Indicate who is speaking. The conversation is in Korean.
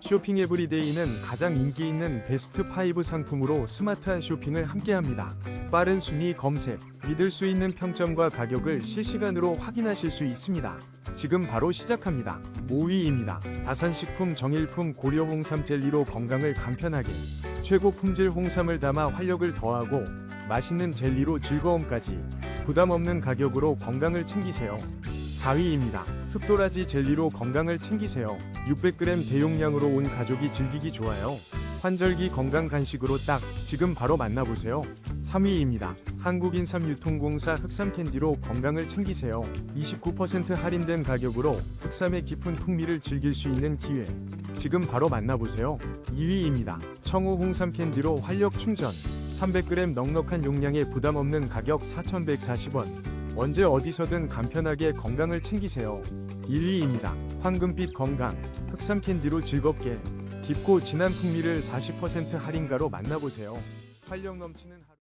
Speaker 1: 쇼핑 에브리데이는 가장 인기 있는 베스트 5 상품으로 스마트한 쇼핑을 함께합니다. 빠른 순위 검색, 믿을 수 있는 평점과 가격을 실시간으로 확인하실 수 있습니다. 지금 바로 시작합니다. 5위입니다. 다산식품 정일품 고려 홍삼 젤리로 건강을 간편하게 최고 품질 홍삼을 담아 활력을 더하고 맛있는 젤리로 즐거움까지 부담 없는 가격으로 건강을 챙기세요. 4위입니다. 흑도라지 젤리로 건강을 챙기세요. 600g 대용량으로 온 가족이 즐기기 좋아요. 환절기 건강 간식으로 딱 지금 바로 만나보세요. 3위입니다. 한국인삼유통공사 흑삼 캔디로 건강을 챙기세요. 29% 할인된 가격으로 흑삼의 깊은 풍미를 즐길 수 있는 기회. 지금 바로 만나보세요. 2위입니다. 청우 홍삼 캔디로 활력 충전. 300g 넉넉한 용량에 부담 없는 가격 4,140원. 언제 어디서든 간편하게 건강을 챙기세요. 1위입니다. 황금빛 건강. 흑삼 캔디로 즐겁게 깊고 진한 풍미를 40% 할인가로 만나보세요. 활력 넘치는 하루.